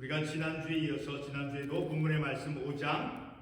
우리가 지난주에 이어서 지난주에도 본문의 말씀 5장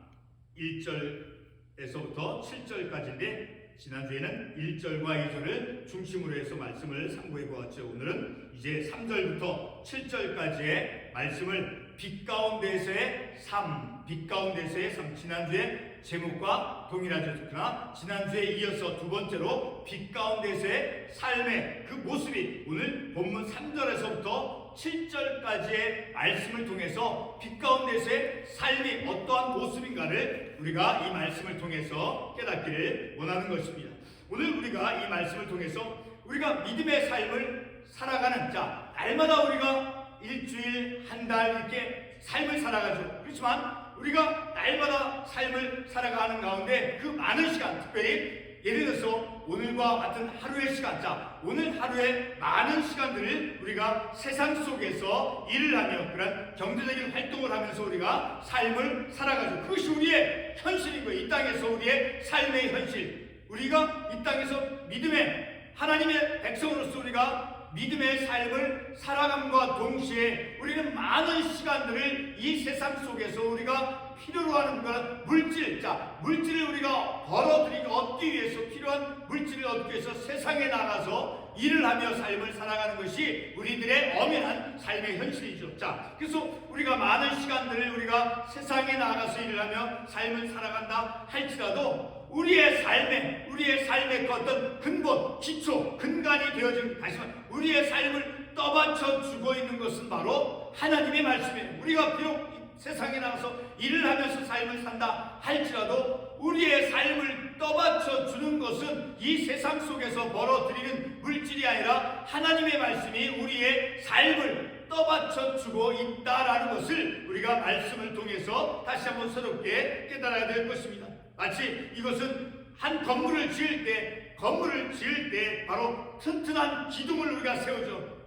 1절에서부터 7절까지인데 지난주에는 1절과 2절을 중심으로 해서 말씀을 상고해 보았죠. 오늘은 이제 3절부터 7절까지의 말씀을 빛 가운데서의 삶, 빛 가운데서의 삶. 지난주에 제목과 동일하죠. 그러나 지난주에 이어서 두 번째로 빛 가운데서의 삶의 그 모습이 오늘 본문 3절에서부터 7절까지의 말씀을 통해서 빛 가운데서의 삶이 어떠한 모습인가를 우리가 이 말씀을 통해서 깨닫기를 원하는 것입니다. 오늘 우리가 이 말씀을 통해서 우리가 믿음의 삶을 살아가는 자 날마다 우리가 일주일 한 달 이렇게 삶을 살아가죠. 그렇지만 우리가 날마다 삶을 살아가는 가운데 그 많은 시간 특별히 예를 들어서 오늘과 같은 하루의 시간, 자, 오늘 하루에 많은 시간들을 우리가 세상 속에서 일을 하며 그런 경제적인 활동을 하면서 우리가 삶을 살아가죠. 그것이 우리의 현실이고 이 땅에서 우리의 삶의 현실. 우리가 이 땅에서 믿음의 하나님의 백성으로서 우리가 믿음의 삶을 살아감과 동시에 우리는 많은 시간들을 이 세상 속에서 우리가 필요로 하는 그런 물질, 자, 물질을 우리가 벌어들이고 얻기 위해서 필요한 물질을 얻기 위해서 세상에 나가서 일을 하며 삶을 살아가는 것이 우리들의 엄연한 삶의 현실이죠. 자, 그래서 우리가 많은 시간들을 우리가 세상에 나가서 일을 하며 삶을 살아간다 할지라도 우리의 삶에 우리의 삶의 그 어떤 근본, 기초, 근간이 되어진 다시 말 우리의 삶을 떠받쳐 주고 있는 것은 바로 하나님의 말씀이에요. 우리가 비록 세상에 나가서 일을 하면서 삶을 산다 할지라도 우리의 삶을 떠받쳐 주는 것은 이 세상 속에서 벌어들이는 물질이 아니라 하나님의 말씀이 우리의 삶을 떠받쳐 주고 있다라는 것을 우리가 말씀을 통해서 다시 한번 새롭게 깨달아야 될 것입니다. 마치 이것은 한 건물을 지을 때 건물을 지을 때 바로 튼튼한 기둥을 우리가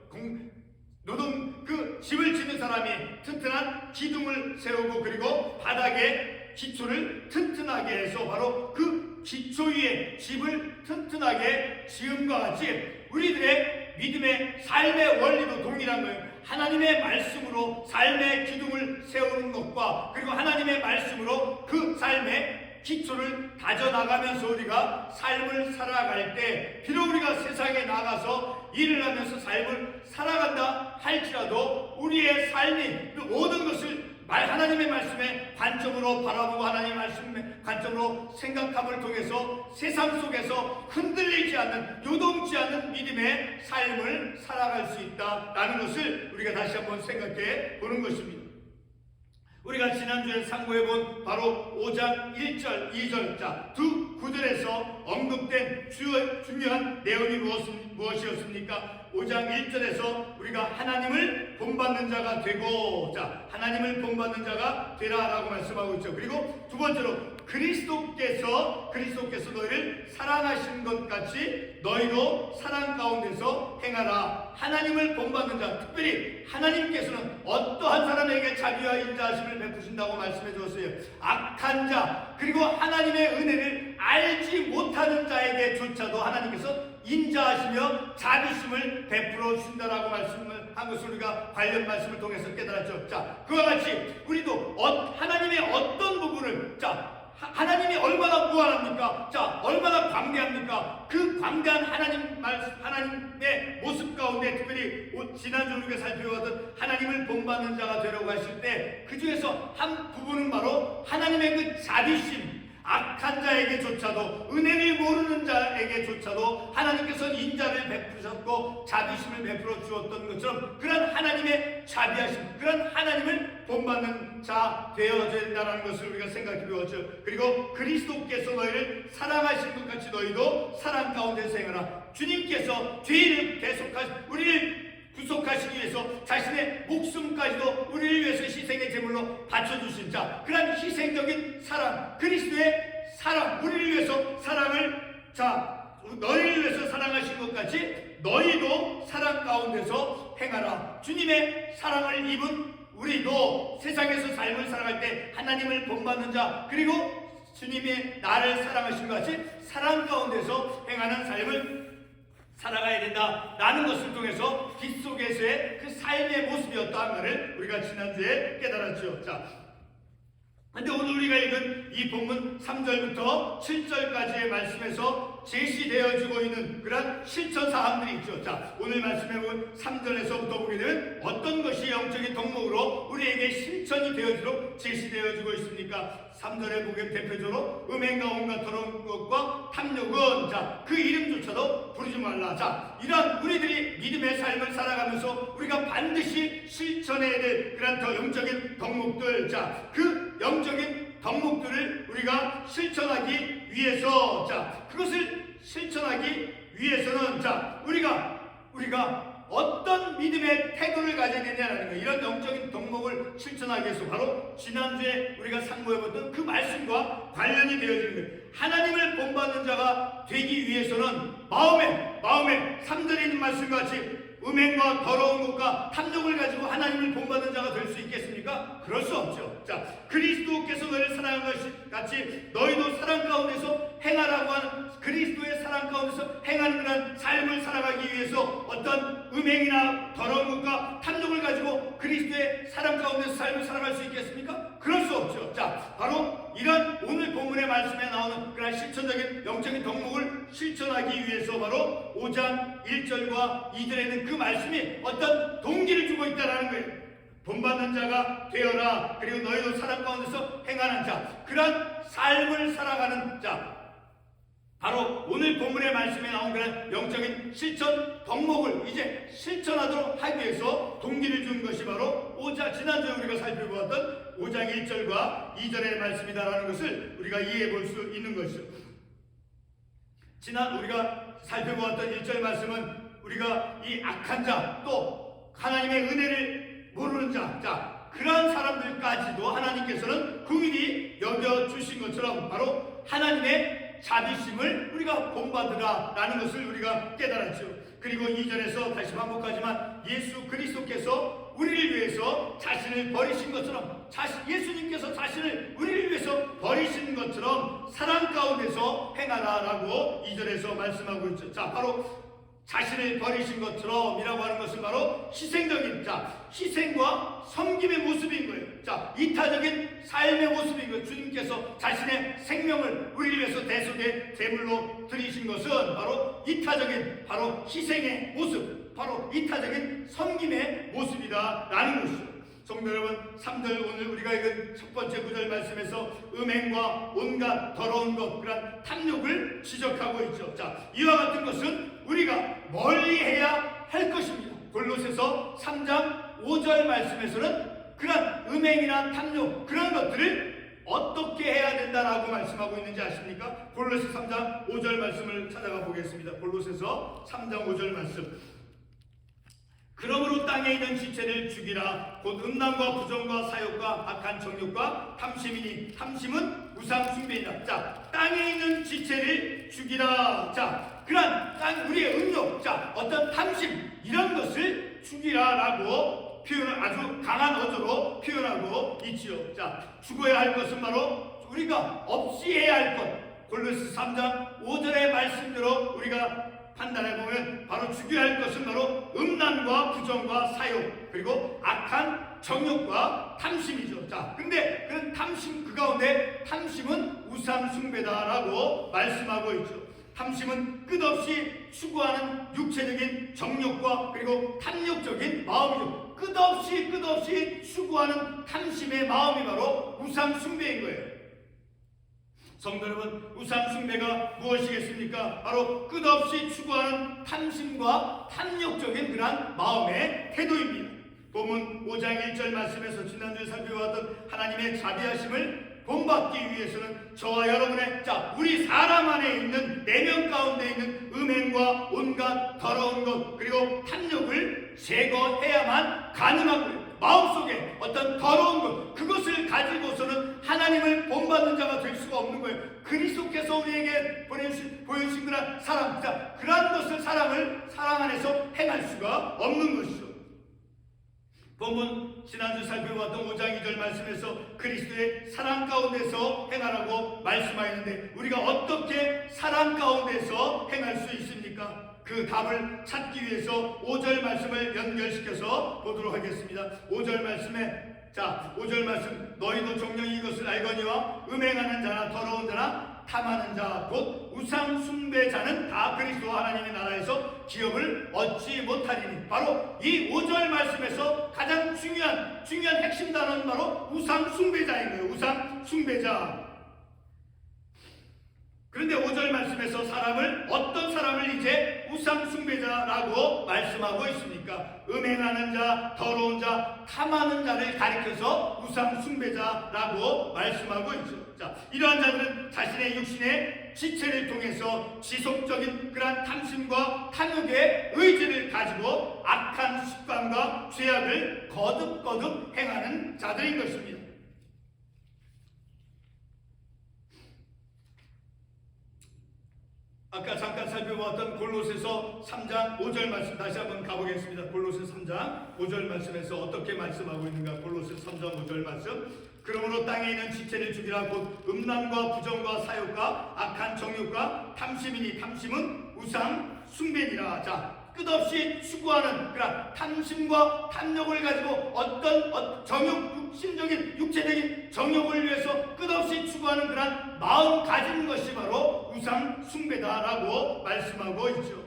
그 집을 짓는 사람이 튼튼한 기둥을 세우고 그리고 바닥에 기초를 튼튼하게 해서 바로 그 기초 위에 집을 튼튼하게 지음과 같이 우리들의 믿음의 삶의 원리도 동일한 거예요. 하나님의 말씀으로 삶의 기둥을 세우는 것과 그리고 하나님의 말씀으로 그 삶의 기초를 다져나가면서 우리가 삶을 살아갈 때 비록 우리가 세상에 나가서 일을 하면서 삶을 살아간다 할지라도 우리의 삶이 그 모든 것을 말 하나님의 말씀의 관점으로 바라보고 하나님의 말씀의 관점으로 생각함을 통해서 세상 속에서 흔들리지 않는 요동치 않는 믿음의 삶을 살아갈 수 있다라는 것을 우리가 다시 한번 생각해 보는 것입니다. 우리가 지난주에 상고해 본 바로 5장 1절, 2절 자, 두 구절에서 언급된 주, 중요한 내용이 무엇, 무엇 이었습니까? 5장 1절에서 우리가 하나님을 본받는 자가 되고 자, 하나님을 본받는 자가 되라라고 말씀하고 있죠. 그리고 두 번째로 그리스도께서 그리스도께서 너희를 사랑하신 것 같이 너희도 사랑 가운데서 행하라. 하나님을 본받는 자, 특별히 하나님께서는 어떠한 사람에게 자비와 인자하심을 베푸신다고 말씀해 주었어요. 악한 자, 그리고 하나님의 은혜를 알지 못하는 자에게조차도 하나님께서 인자하시며 자비심을 베풀어 주신다라고 말씀을 한 것을 우리가 관련 말씀을 통해서 깨달았죠. 자, 그와 같이 우리도 어, 하나님의 어떤 부분을 자 하나님이 얼마나 무한합니까? 자, 얼마나 광대합니까? 그 광대한 하나님 말 하나님의 모습 가운데 특별히 지난주 우리가 살펴봤던 하나님을 본받는 자가 되려고 하실 때 그 중에서 한 부분은 바로 하나님의 그 자비심 악한 자에게조차도 은혜를 모르는 자에게조차도 하나님께서 인자를 베푸셨고 자비심을 베풀어 주었던 것처럼 그런 하나님의 자비하심 그런 하나님을 본받는 자 되어야 된다는 것을 우리가 생각해 보았죠. 그리고 그리스도께서 너희를 사랑하신 것 같이 너희도 사랑 가운데서 행하라. 주님께서 죄를 계속하시 우리를 구속하시기 위해서 자신의 목숨까지도 우리를 위해서 희생의 제물로 바쳐주신 자 그러한 희생적인 사랑 그리스도의 사랑 우리를 위해서 사랑을 자 너희를 위해서 사랑하신 것 같이 너희도 사랑 가운데서 행하라. 주님의 사랑을 입은 우리도 세상에서 삶을 살아갈 때 하나님을 본받는 자 그리고 주님이 나를 사랑하신 것 같이 사랑 가운데서 행하는 삶을 살아가야 된다 라는 것을 통해서 빛 속에서의 그 삶의 모습이 어떠한가를 우리가 지난주에 깨달았죠. 자, 근데 오늘 우리가 읽은 이 본문 3절부터 7절까지의 말씀에서 제시되어지고 있는 그런 실천 사항들이 있죠. 자, 오늘 말씀해 본 3절에서부터 보게 되면 어떤 것이 영적인 덕목으로 우리에게 실천이 되어지도록 제시되어지고 있습니까? 3절에 보게 대표적으로 음행과 온갖 더러운 것과 탐욕은 자, 그 이름조차도 부르지 말라. 자, 이런 우리들이 믿음의 삶을 살아가면서 우리가 반드시 실천해야 될 그런 더 영적인 덕목들. 자, 그 영적인 덕목들을 우리가 실천하기 위해서 자, 그것을 실천하기 위해서는 자, 우리가 우리가 어떤 믿음의 태도를 가져야 되냐라는 거 이런 영적인 덕목을 실천하기 위해서 바로 지난주에 우리가 상고해봤던 그 말씀과 관련이 되어지는 거예요. 하나님을 본받는 자가 되기 위해서는 마음에 마음에 3절에 있는 말씀과 같이 음행과 더러운 것과 탐욕을 가지고 하나님을 본받는 자가 될 수 있겠습니까? 그럴 수 없죠. 자, 그리스도께서 너를 사랑한 것이 같이 너희도 사랑 가운데서 행하라고 하는 그리스도의 사랑 가운데서 행하는 그런 삶을 살아가기 위해서 어떤 음행이나 더러운 것과 탐욕을 가지고 그리스도의 사랑 가운데서 삶을 살아갈 수 있겠습니까? 그럴 수 없죠. 자, 바로 이런 오늘 본문의 말씀에 나오는 그런 실천적인 영적인 덕목을 실천하기 위해서 바로 5장 1절과 2절에는 그 말씀이 어떤 동기를 주고 있다라는 거예요. 본받는 자가 되어라. 그리고 너희도 사랑 가운데서 행하는 자. 그런 삶을 살아가는 자. 바로 오늘 본문의 말씀에 나온 그런 영적인 실천 덕목을 이제 실천하도록 하기 위해서 동기를 준 것이 바로 5장 지난주에 우리가 살펴보았던 5장 1절과 2절의 말씀이다라는 것을 우리가 이해해 볼 수 있는 것이죠. 지난 우리가 살펴보았던 1절 말씀은 우리가 이 악한 자 또 하나님의 은혜를 모르는 자, 자 그러한 사람들까지도 하나님께서는 긍휼히 여겨 주신 것처럼 바로 하나님의 자비심을 우리가 본받으라 라는 것을 우리가 깨달았죠. 그리고 2절에서 다시 반복하지만 예수 그리스도께서 우리를 위해서 자신을 버리신 것처럼 자신, 예수님께서 자신을 우리를 위해서 버리신 것처럼 사랑 가운데서 행하라라고 2절에서 말씀하고 있죠. 자, 바로 자신을 버리신 것처럼이라고 하는 것은 바로 희생적인 자 희생과 섬김의 모습인 거예요. 자 이타적인 삶의 모습인 거예요. 주님께서 자신의 생명을 우리를 위해서 대속의 제물로 드리신 것은 바로 이타적인 바로 희생의 모습, 바로 이타적인 섬김의 모습이다라는 것이죠. 성도 여러분, 3절 오늘 우리가 읽은 첫 번째 구절 말씀에서 음행과 온갖 더러운 것, 그런 탐욕을 지적하고 있죠. 자, 이와 같은 것은 우리가 멀리 해야 할 것입니다. 골로새서 3장 5절 말씀에서는 그런 음행이나 탐욕, 그런 것들을 어떻게 해야 된다라고 말씀하고 있는지 아십니까? 골로새 3장 5절 말씀을 찾아가 보겠습니다. 골로새서 3장 5절 말씀. 있는 지체를 죽이라 곧 음란과 부정과 사욕과 악한 정욕과 탐심이니 탐심은 우상 숭배이다. 자 땅에 있는 지체를 죽이라. 자 그런 땅 우리의 음욕, 자 어떤 탐심 이런 것을 죽이라라고 표현을 아주 강한 어조로 표현하고 있지요. 자 죽어야 할 것은 바로 우리가 없이 해야 할 것. 골로스 3장 5절의 말씀대로 우리가 판단해 보면 바로 죽여야 할 것은 바로 음란과 부정과 사욕 그리고 악한 정욕과 탐심이죠. 자, 근데 그 탐심 그 가운데 탐심은 우상 숭배다라고 말씀하고 있죠. 탐심은 끝없이 추구하는 육체적인 정욕과 그리고 탐욕적인 마음이죠. 끝없이 끝없이 추구하는 탐심의 마음이 바로 우상 숭배인 거예요. 성도 여러분, 우상 숭배가 무엇이겠습니까? 바로 끝없이 추구하는 탐심과 탐욕적인 그러한 마음의 태도입니다. 본문 5장 1절 말씀에서 지난주에 살펴봤던 하나님의 자비하심을 본받기 위해서는 저와 여러분의 자 우리 사람 안에 있는 내면 가운데 있는 음행과 온갖 더러운 것 그리고 탐욕을 제거해야만 가능한 거예요. 마음속에 어떤 더러운 것 그것을 가지고서는 하나님을 본받는 자가 될 수가 없는 거예요. 그리스도께서 우리에게 보내주신 보여주신 그런 사랑, 자 그러한 것을 사랑을 사랑 안에서 행할 수가 없는 것이죠. 본문 지난주 살펴봤던 5장 2절 말씀에서 그리스도의 사랑 가운데서 행하라고 말씀하였는데 우리가 어떻게 사랑 가운데서 행할 수 있습니까? 그 답을 찾기 위해서 5절 말씀을 연결시켜서 보도록 하겠습니다. 5절 말씀에 자, 5절 말씀 너희도 정령이 이것을 알거니와 음행하는 자나 더러운 자나 탐하는 자 곧 우상 숭배자는 다 그리스도 하나님의 나라에서 기업을 얻지 못하리니 바로 이 5절 말씀에서 가장 중요한 중요한 핵심 단어는 바로 우상 숭배자인 거예요. 우상 숭배자. 그런데 5절 말씀에서 사람을 어떤 사람을 이제 우상 숭배자라고 말씀하고 있습니까? 음행하는 자, 더러운 자, 탐하는 자를 가리켜서 우상 숭배자라고 말씀하고 있죠. 자, 이러한 자들은 자신의 육신의 지체를 통해서 지속적인 그러한 탐심과 탐욕의 의지를 가지고 악한 습관과 죄악을 거듭거듭 행하는 자들인 것입니다. 아까 잠깐 살펴보았던 골로새서 3장 5절 말씀 다시 한번 가보겠습니다. 골로새 3장 5절 말씀에서 어떻게 말씀하고 있는가? 골로새 3장 5절 말씀. 그러므로 땅에 있는 지체를 죽이라 곧 음란과 부정과 사욕과 악한 정욕과 탐심이니 탐심은 우상 숭배니라. 자, 끝없이 추구하는 그런 탐심과 탐욕을 가지고 어떤 어, 정욕 육신적인 육체적인 정욕을 위해서 끝없이 추구하는 그런 마음 가진 것이 바로 우상 숭배다라고 말씀하고 있죠.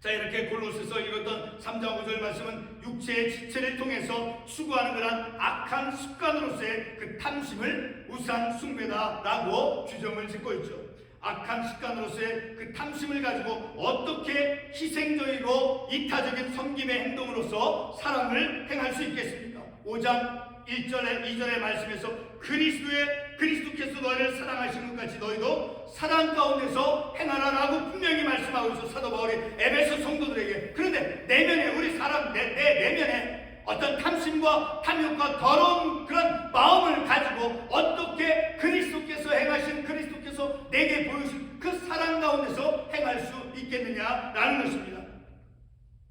자 이렇게 골로새서 읽었던 3장 5절 말씀은 육체의 지체를 통해서 추구하는 그런 악한 습관으로서의 그 탐심을 우상 숭배다라고 규정을 짓고 있죠. 악한 습관으로서의 그 탐심을 가지고 어떻게 희생적이고 이타적인 섬김의 행동으로서 사랑을 행할 수 있겠습니까? 5장 1절에 2절의 말씀에서 그리스도의 그리스도께서 너희를 사랑하신 것 같이 너희도 사랑 가운데서 행하라라고 분명히 말씀하고 있어 사도 바울이 에베소 성도들에게 그런데 내면에 우리 사람 내, 내 내면에 어떤 탐심과 탐욕과 더러운 그런 마음을 가지고 어떻게 그리스도께서 행하신 그리스도께서 내게 보여주신 그 사랑 가운데서 행할 수 있겠느냐라는 것입니다.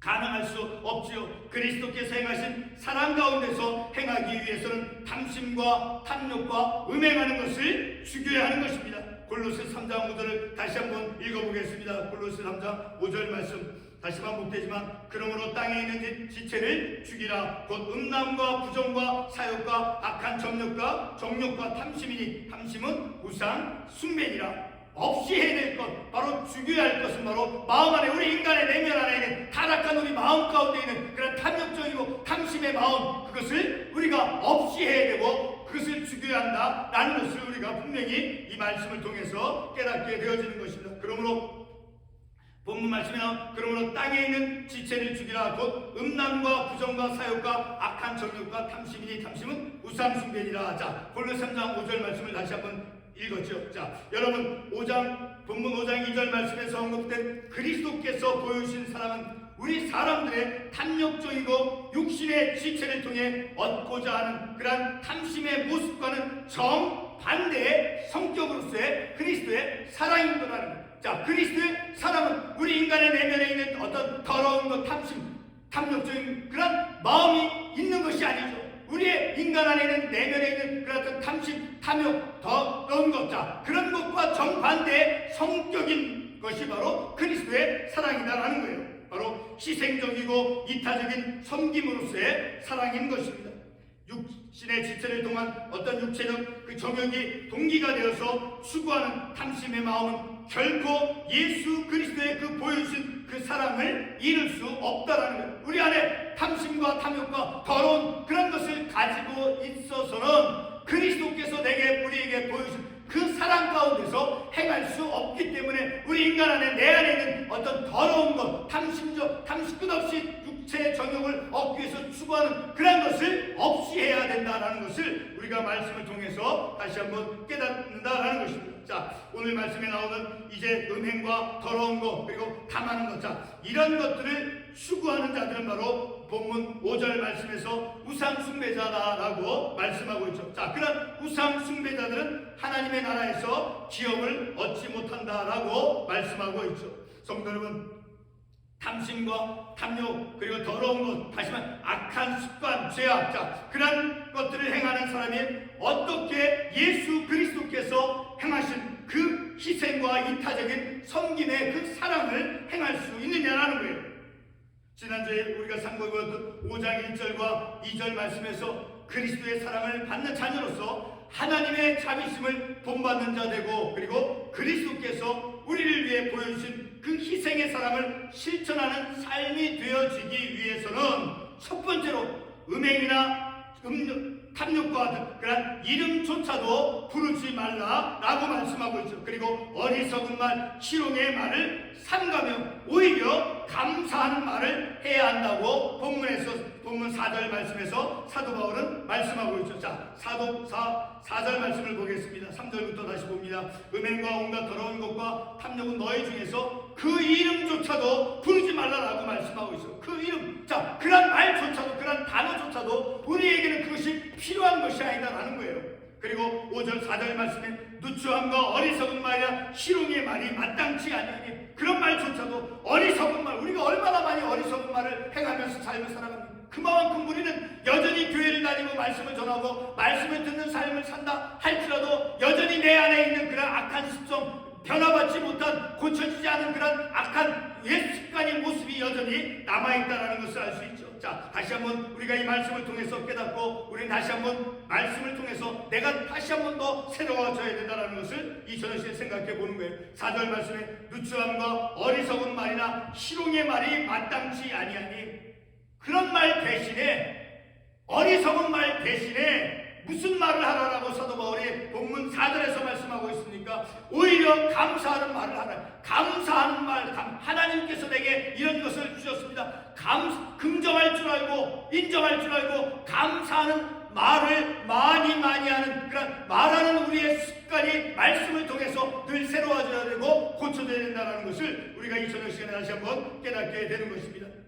가능할 수 없지요. 그리스도께서 행하신 사랑 가운데서 행하기 위해서는 탐심과 탐욕과 음행하는 것을 죽여야 하는 것입니다. 골로새 3장 5절을 다시 한번 읽어보겠습니다. 골로새 3장 5절 말씀 다시 반복되지만 그러므로 땅에 있는 지체를 죽이라 곧 음란과 부정과 사욕과 악한 정욕과 정욕과 탐심이니 탐심은 우상 숭배니라 없이 해야 될 것, 바로 죽여야 할 것은 바로 마음 안에 우리 인간의 내면 안에 있는 타락한 우리 마음 가운데 있는 그런 탐욕적이고 탐심의 마음 그것을 우리가 없이 해야 되고 그것을 죽여야 한다라는 것을 우리가 분명히 이 말씀을 통해서 깨닫게 되어지는 것입니다. 그러므로 본문 말씀에 나온 그러므로 땅에 있는 지체를 죽이라. 곧 음란과 부정과 사욕과 악한 정욕과 탐심이니 탐심은 우상숭배니라 자. 골로 3장 5절 말씀을 다시 한번 읽었죠. 자, 여러분 5장 본문 5장 2절 말씀에서 언급된 그리스도께서 보여주신 사랑은 우리 사람들의 탐욕적이고 육신의 지체를 통해 얻고자 하는 그러한 탐심의 모습과는 정반대의 성격으로서의 그리스도의 사랑인 거라는 거예요. 자, 그리스도의 사랑은 우리 인간의 내면에 있는 어떤 더러운 것, 탐심, 탐욕적인 그런 마음이 있는 것이 아니죠. 우리의 인간 안에 있는 내면에 있는 그런 탐심, 탐욕, 더 그런 것, 자 그런 것과 정반대의 성격인 것이 바로 그리스도의 사랑이다라는 거예요. 바로 희생적이고 이타적인 섬김으로서의 사랑인 것입니다. 육신의 지체를 통한 어떤 육체적 그 정욕이 동기가 되어서 추구하는 탐심의 마음은 결코 예수 그리스도의 그 보여주신 그 사랑을 잃을 수 없다라는 거예요. 우리 안에 탐심과 탐욕과 더러운 그런 것을 가지고 있어서는 그리스도께서 내게 우리에게 보여주신 그 사랑 가운데서 행할 수 없기 때문에 우리 인간 안에 내 안에 있는 어떤 더러운 것, 탐심적, 탐심 끝없이 육체의 정욕을 얻기 위해서 추구하는 그런 것을 없이 해야 된다라는 것을 우리가 말씀을 통해서 다시 한번 깨닫는다라는 것입니다. 자, 오늘 말씀에 나오는 이제 음행과 더러운 것 그리고 탐하는 것, 자 이런 것들을 추구하는 자들은 바로 본문 5절 말씀에서 우상 숭배자다라고 말씀하고 있죠. 자, 그런 우상 숭배자들은 하나님의 나라에서 기업을 얻지 못한다라고 말씀하고 있죠. 성도 여러분, 탐심과 탐욕 그리고 더러운 것 다시 말 악한 습관 죄악 자 그런 것들을 행하는 사람이 어떻게 예수 그리스도께서 행하신 그 희생과 이타적인 섬김의 그 사랑을 행할 수 있느냐라는 거예요. 지난주에 우리가 상고해보았던 5장 1절과 2절 말씀에서 그리스도의 사랑을 받는 자녀로서 하나님의 자비심을 본받는 자 되고 그리고 그리스도께서 우리를 위해 보여주신 그 희생의 사랑을 실천하는 삶이 되어지기 위해서는 첫 번째로 음행이나 음욕, 탐욕과 같은 그런 이름조차도 부르지 말라라고 말씀하고 있죠. 그리고 어리석은 말, 희롱의 말을 삼가며 오히려 감사하는 말을 해야 한다고 본문에서 본문 4절 말씀에서 사도 바울은 말씀하고 있죠. 자, 사도 4, 4절 말씀을 보겠습니다. 3절부터 다시 봅니다. 음행과 온갖 더러운 것과 탐욕은 너희 중에서 그 이름조차도 부르지 말라라고 말씀하고 있어요. 그 이름. 자, 그런 말조차도, 그런 단어조차도 우리에게는 그것이 필요한 것이 아니다라는 거예요. 그리고 5절, 4절 말씀에 누추함과 어리석은 말이야 희롱의 말이 마땅치 아니하니 그런 말조차도 어리석은 말 우리가 얼마나 많이 어리석은 말을 행하면서 삶을 살아갑니까? 그만큼 우리는 여전히 교회를 다니고 말씀을 전하고 말씀을 듣는 삶을 산다 할지라도 여전히 내 안에 있는 그런 악한 습성 변화받지 못한 고쳐지지 않은 그런 악한 옛 습관의 모습이 여전히 남아있다는 것을 알 수 있죠. 자, 다시 한번 우리가 이 말씀을 통해서 깨닫고 우리는 다시 한번 말씀을 통해서 내가 다시 한번 더 새로워져야 된다는 것을 이 저녁 시에 생각해 보는 거예요. 4절 말씀에 누추함과 어리석은 말이나 희롱의 말이 마땅치 아니하니 그런 말 대신에 어리석은 말 대신에 무슨 말을 하라라고 사도 바울이 본문 4절에서 말씀하고 있습니까? 오히려 감사하는 말을 하라. 감사하는 말, 감, 하나님께서 내게 이런 것을 주셨습니다. 감, 긍정할 줄 알고, 인정할 줄 알고, 감사하는 말을 많이 많이 하는 그런 말하는 우리의 습관이 말씀을 통해서 늘 새로워져야 되고 고쳐져야 된다는 것을 우리가 이 저녁 시간에 다시 한번 깨닫게 되는 것입니다.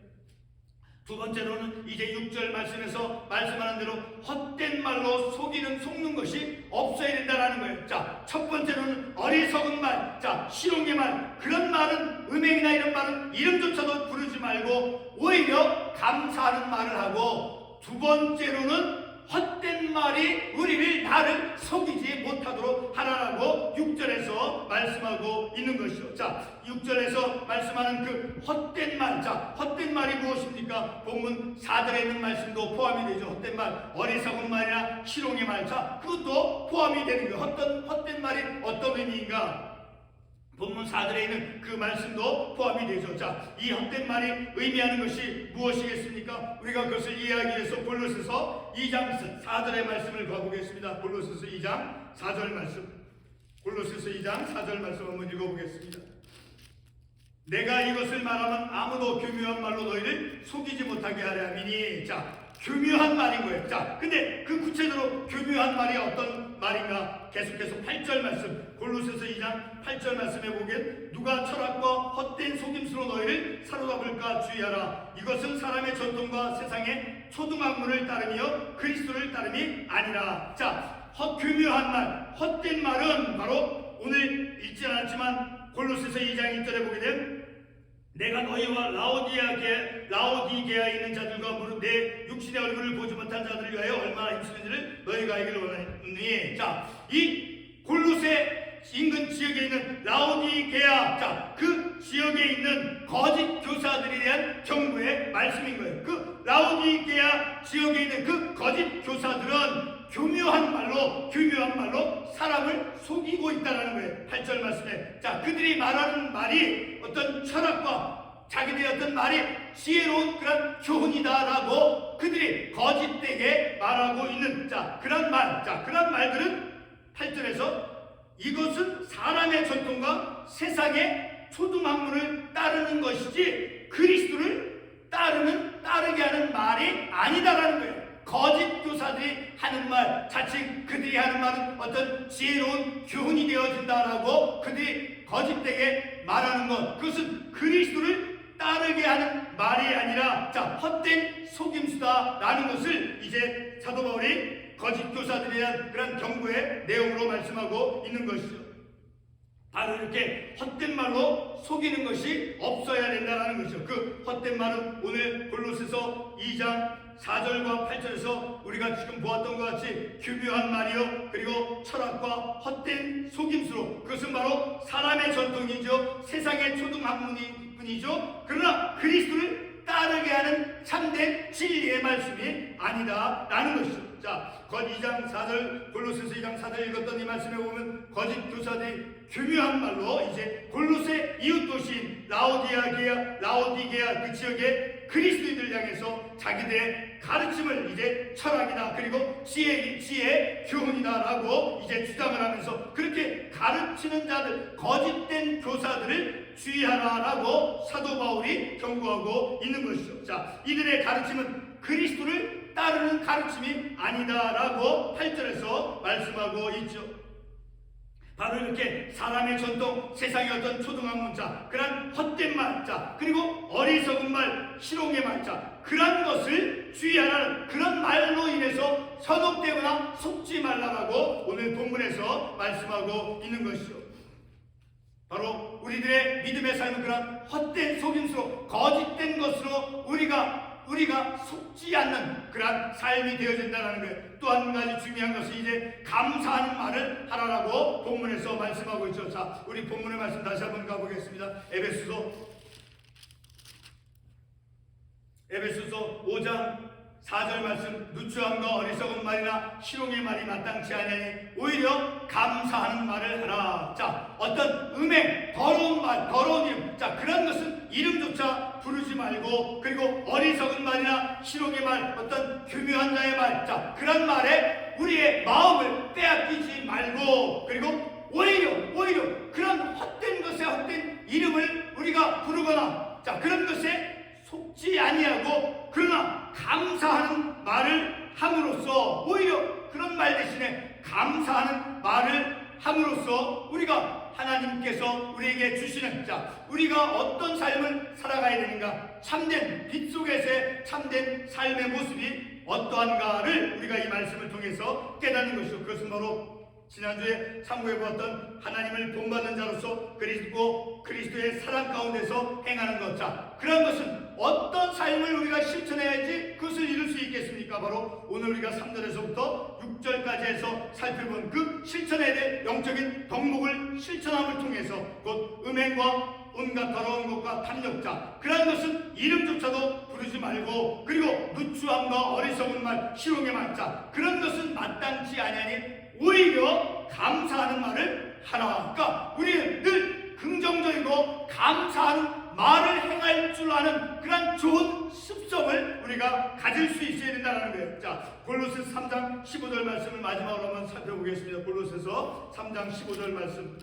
두 번째로는 이제 6절 말씀에서 말씀하는 대로 헛된 말로 속이는 속는 것이 없어야 된다는 거예요. 자, 첫 번째로는 어리석은 말, 자, 실용의 말, 그런 말은 음행이나 이런 말은 이름조차도 부르지 말고 오히려 감사하는 말을 하고 두 번째로는 헛된 말이 우리를 나를 속이지 못하도록 하라라고 6절에서 말씀하고 있는 것이죠. 자, 6절에서 말씀하는 그 헛된 말. 자, 헛된 말이 무엇입니까? 본문 4절에 있는 말씀도 포함이 되죠. 헛된 말, 어리석은 말이나 희롱의 말. 자, 그것도 포함이 되는 거예요. 헛된, 헛된 말이 어떤 의미인가? 본문 4절에 있는 그 말씀도 포함이 되죠. 자, 이 헛된 말이 의미하는 것이 무엇이겠습니까? 우리가 그것을 이해하기 위해서 골로새서 2장 4절의 말씀을 가보겠습니다. 골로새서 2장 4절 말씀. 골로새서 2장 4절 말씀 한번 읽어보겠습니다. 내가 이것을 말하면 아무도 교묘한 말로 너희를 속이지 못하게 하려 함이니 자 교묘한 말인 거예요. 자 근데 그 구체적으로 교묘한 말이 어떤 말인가 계속해서 8절 말씀 골로새서 2장 8절 말씀에 보면 누가 철학과 헛된 속임수로 너희를 사로잡을까 주의하라. 이것은 사람의 전통과 세상의 초등학문을 따르며 그리스도를 따름이 아니라. 자 헛교묘한 말 헛된 말은 바로 오늘 읽지 않았지만 골로새서 2장 1절에 보게 되면 내가 너희와 라오디아게 라오디게아에 있는 자들과 무릇 내 육신의 얼굴을 보지 못한 자들을 위하여 얼마나 힘쓰는지를 너희가 알기를 원하니 자 이 골로새 인근 지역에 있는 라오디게아 자 그 지역에 있는 거짓 교사들에 대한 경고의 말씀인 거예요. 그 라오디게아 지역에 있는 그 거짓 교사들은 교묘한 말로 교묘한 말로 사람을 속이고 있다라는 거예요. 8절 말씀에 자 그들이 말하는 말이 어떤 철학과 자기들의 어떤 말이 지혜로운 그런 교훈이다라고 그들이 거짓되게 말하고 있는 자 그런 말, 자 그런 말들은 8절에서 이것은 사람의 전통과 세상의 초등학문을 따르는 것이지 그리스도를 따르는 따르게 하는 말이 아니다라는 거예요. 거짓 교사들이 하는 말, 자칭 그들이 하는 말은 어떤 지혜로운 교훈이 되어진다라고 그들이 거짓되게 말하는 것, 그것은 그리스도를 따르게 하는 말이 아니라 자 헛된 속임수다라는 것을 이제 사도 바울이 거짓 교사들에 대한 그런 경고의 내용으로 말씀하고 있는 것이죠. 바로 이렇게 헛된 말로 속이는 것이 없어야 된다는 것이죠. 그 헛된 말은 오늘 골로새서 2장 4절과 8절에서 우리가 지금 보았던 것 같이 교묘한 말이요. 그리고 철학과 헛된 속임수로 그것은 바로 사람의 전통이죠. 세상의 초등학문이죠. 그러나 그리스도를 따르게 하는 참된 진리의 말씀이 아니다라는 것이죠. 자, 거 2장 4절 골로새서 2장 4절 읽었던 이 말씀에 보면 거짓 교사들이 교묘한 말로 이제 골로새 이웃 도시인 라오디아게아 라오디게아 그 지역의 그리스도인들 향해서 자기들의 가르침을 이제 철학이다 그리고 지혜 지혜 교훈이다라고 이제 주장을 하면서 그렇게 가르치는 자들 거짓된 교사들을 주의하라라고 사도 바울이 경고하고 있는 것이죠. 자, 이들의 가르침은 그리스도를 따르는 가르침이 아니다라고 8절에서 말씀하고 있죠. 바로 이렇게 사람의 전통, 세상의 어떤 초등학문자, 그런 헛된 말자, 그리고 어리석은 말, 희롱의 말자, 그런 것을 주의하라는 그런 말로 인해서 선업되거나 속지 말라라고 오늘 본문에서 말씀하고 있는 것이죠. 바로 우리들의 믿음의 삶은 그런 헛된 속임수로 거짓된 것으로 우리가 우리가 속지 않는 그러한 삶이 되어진다는 것. 또 한 가지 중요한 것은 이제 감사하는 말을 하라라고 본문에서 말씀하고 있죠. 자, 우리 본문의 말씀 다시 한번 가보겠습니다. 에베소서 에베소서 5장 4절 말씀 누추함과 어리석은 말이나 희롱의 말이 마땅치 아니하니 오히려 감사하는 말을 하라. 자, 어떤 음행, 더러운 말, 더러운 이름. 자, 그런 것은 이름조차 부르지 말고 그리고 어리석은 말이나 희롱의 말, 어떤 교묘한 자의 말. 자, 그런 말에 우리의 마음을 빼앗기지 말고 그리고 오히려 그런 헛된 것에 헛된 이름을 우리가 부르거나 자, 그런 것에 속지 아니하고 그러나 감사하는 말을 함으로써 오히려 그런 말 대신에 감사하는 말을 함으로써 우리가 하나님께서 우리에게 자 우리가 어떤 삶을 살아가야 되는가? 참된 빛 속에서의 참된 삶의 모습이 어떠한가를 우리가 이 말씀을 통해서 깨닫는 것이죠. 그것은 바로 지난주에 참고해 보았던 하나님을 본받는 자로서 그리스도 그리스도의 사랑 가운데서 행하는 것. 자, 그런 것은 어떤 삶을 우리가 실천해야지 그것을 이룰 수 있겠습니까? 바로 오늘 우리가 3절에서부터 6절까지 해서 살펴본 그 실천해야 될 영적인 덕목을 실천함을 통해서 곧 음행과 온갖 더러운 것과 탐욕자 그런 것은 이름조차도 부르지 말고 그리고 누추함과 어리석은 말, 희롱의 말자 그런 것은 마땅치 아니하니 오히려 감사하는 말을 하라. 그러니까 우리는 늘 긍정적이고 감사하는 말을 행할 줄 아는 그런 좋은 습성을 우리가 가질 수 있어야 된다는 거예요. 자, 골로새 3장 15절 말씀을 마지막으로 한번 살펴보겠습니다. 골로새서 3장 15절 말씀.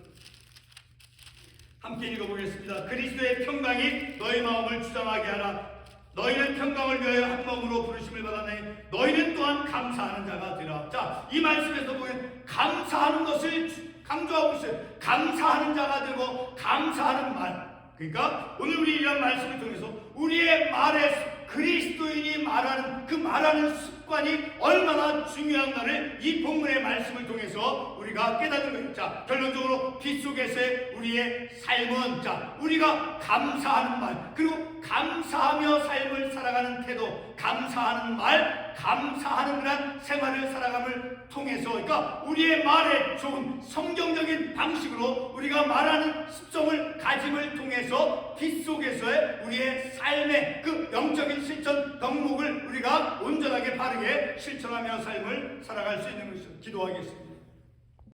함께 읽어보겠습니다. 그리스도의 평강이 너희 마음을 주장하게 하라. 너희는 평강을 위하여 한 마음으로 부르심을 받았네. 너희는 또한 감사하는 자가 되라. 자, 이 말씀에서 보면 감사하는 것을 강조하고 있어요. 감사하는 자가 되고 감사하는 말. 그러니까 오늘 우리 이런 말씀을 통해서 우리의 말에 그리스도인이 말하는 그 말하는 습관이 얼마나 중요한가를 이 본문의 말씀을 통해서 우리가 깨닫는. 자, 결론적으로 빛 속에서의 우리의 삶은 자, 우리가 감사하는 말, 그리고 감사하며 삶을 살아가는 태도, 감사하는 말, 감사하는 그런 생활을 살아감을 통해서, 그러니까 우리의 말에 좋은 성경적인 방식으로 우리가 말하는 습성을 가짐을 통해서 빛 속에서의 우리의 삶의 그 영적인 실천 덕목을 우리가 온전하게 바르게 실천하며 삶을 살아갈 수 있는 것을 기도하겠습니다.